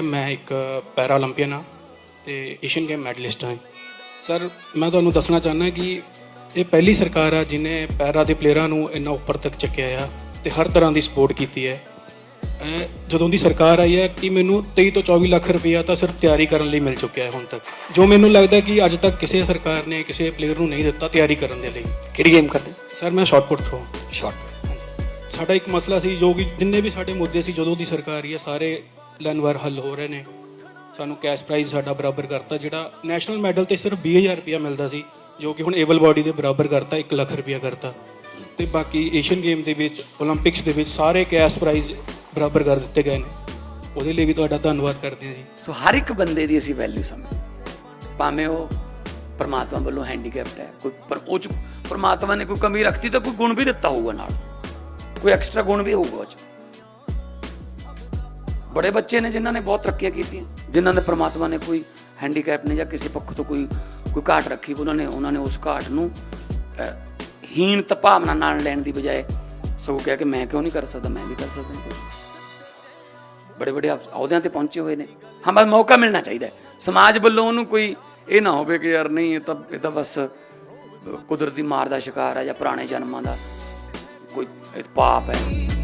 Sir ਮੈਂ ਇੱਕ ਪੈਰਾ 올림픽ਨ ਹਾਂ ਤੇ ਏਸ਼ੀਅਨ ਗੇਮ ਮੈਡਲਿਸਟ ਹਾਂ। ਸਰ ਮੈਂ ਤੁਹਾਨੂੰ ਦੱਸਣਾ ਚਾਹੁੰਦਾ ਕਿ ਇਹ ਪਹਿਲੀ ਸਰਕਾਰ ਆ ਜਿਨੇ ਪੈਰਾ ਦੇ ਪਲੇਅਰਾਂ ਨੂੰ ਇੰਨਾ ਉੱਪਰ ਤੱਕ ਚੱਕਿਆ ਆ ਤੇ ਹਰ ਤਰ੍ਹਾਂ ਦੀ ਸਪੋਰਟ ਕੀਤੀ ਹੈ। ਜਦੋਂ ਦੀ ਸਰਕਾਰ ਆਈ ਹੈ ਕਿ ਮੈਨੂੰ 23 ਤੋਂ 24 ਲੱਖ ਰੁਪਇਆ ਤਾਂ ਸਿਰਫ ਤਿਆਰੀ ਕਰਨ ਲਈ ਮਿਲ ਚੁੱਕਿਆ ਹੈ ਹੁਣ ਤੱਕ। ਜੋ ਮੈਨੂੰ ਲੱਗਦਾ ਕਿ ਅੱਜ ਤੱਕ ਕਿਸੇ ਸਰਕਾਰ ਨੇ ਕਿਸੇ ਪਲੇਅਰ ਨੂੰ ਨਹੀਂ ਦਿੱਤਾ ਤਿਆਰੀ ਕਰਨ ਦੇ ਲਈ। ਕਿਹੜੀ ਗੇਮ ਕਰਦੇ? ਸਰ ਮੈਂ ਸ਼ਾਟ ਪੁੱਟ ਥਰੋ ਸ਼ਾਟ ਸਾਡਾ ਇੱਕ ਮਸਲਾ ਸੀ ਜੋ ਕਿ ਜਿੰਨੇ ਵੀ ਸਾਡੇ ਮੁੱਦੇ ਸੀ ਜਦੋਂ ਦੀ ਸਰਕਾਰ ਆਈ ਹੈ ਸਾਰੇ ਲਨਵਰ ਹੱਲ ਹੋ ਰਹੇ ਨੇ। ਸਾਨੂੰ ਕੈਸ਼ ਪ੍ਰਾਈਜ਼ ਸਾਡਾ ਬਰਾਬਰ ਕਰਤਾ, ਜਿਹੜਾ ਨੈਸ਼ਨਲ ਮੈਡਲ ਤੇ ਸਿਰਫ 20000 ਰੁਪਇਆ ਮਿਲਦਾ ਸੀ, ਜੋ ਕਿ ਹੁਣ ਏਬਲ ਬਾਡੀ ਦੇ ਬਰਾਬਰ ਕਰਤਾ 1 ਲੱਖ ਰੁਪਇਆ ਕਰਤਾ। ਤੇ ਬਾਕੀ ਏਸ਼ੀਅਨ ਗੇਮ ਦੇ ਵਿੱਚ 올림픽ਸ ਦੇ ਵਿੱਚ ਸਾਰੇ ਕੈਸ਼ ਪ੍ਰਾਈਜ਼ ਬਰਾਬਰ ਕਰ ਦਿੱਤੇ ਗਏ ਨੇ। ਉਹਦੇ ਲਈ ਵੀ ਤੁਹਾਡਾ ਧੰਨਵਾਦ ਕਰਦੇ ਹਾਂ ਜੀ। ਸੋ ਹਰ ਇੱਕ ਬੰਦੇ ਦੀ ਅਸੀਂ ਵੈਲਿਊ ਸਮਝਦੇ ਭਾਵੇਂ ਉਹ ਪਰਮਾਤਮਾ ਵੱਲੋਂ ਹੈਂਡੀਕੈਪਟ ਹੈ, ਕੋਈ ਪਰ ਉਹ ਚ ਪਰਮਾਤਮਾ ਨੇ ਕੋਈ ਕਮੀ ਰੱਖਤੀ ਤਾਂ ਕੋਈ ਗੁਣ ਵੀ ਦਿੱਤਾ ਹੋਊਗਾ ਨਾਲ। ਕੋਈ ਐਕਸਟਰਾ ਗੁਣ ਵੀ ਹੋਊਗਾ ਉਹ ਚ। ਬੜੇ ਬੱਚੇ ਨੇ ਜਿਨ੍ਹਾਂ ਨੇ ਬਹੁਤ ਤਰੱਕੀਆਂ ਕੀਤੀਆਂ ਜਿਨ੍ਹਾਂ ਨੇ ਪਰਮਾਤਮਾ ਨੇ ਕੋਈ ਹੈਂਡੀਕੈਪ ਨੇ ਜਾਂ ਕਿਸੇ ਪੱਖ ਤੋਂ ਕੋਈ ਕੋਈ ਘਾਟ ਰੱਖੀ ਉਹਨਾਂ ਨੇ ਉਹਨਾਂ ਨੇ ਉਸ ਘਾਟ ਨੂੰ ਹੀਣ ਭਾਵਨਾ ਨਾਲ ਲੈਣ ਦੀ ਬਜਾਏ ਸਗੋਂ ਕਿਹਾ ਕਿ ਮੈਂ ਕਿਉਂ ਨਹੀਂ ਕਰ ਸਕਦਾ ਮੈਂ ਵੀ ਕਰ ਸਕਦਾ ਹਾਂ ਬੜੇ ਬੜੇ ਅਹੁਦਿਆਂ ਤੇ ਪਹੁੰਚੇ ਹੋਏ ਨੇ ਹਾਂ ਬਸ ਮੌਕਾ ਮਿਲਣਾ ਚਾਹੀਦਾ ਸਮਾਜ ਵੱਲੋਂ ਉਹਨੂੰ ਕੋਈ ਇਹ ਨਾ ਹੋਵੇ ਕਿ ਯਾਰ ਨਹੀਂ ਇਹ ਤਾਂ ਇਹ ਤਾਂ ਬਸ ਕੁਦਰਤੀ ਮਾਰ ਦਾ ਸ਼ਿਕਾਰ ਹੈ ਜਾਂ ਪੁਰਾਣੇ ਜਨਮਾਂ ਦਾ ਕੋਈ ਪਾਪ ਹੈ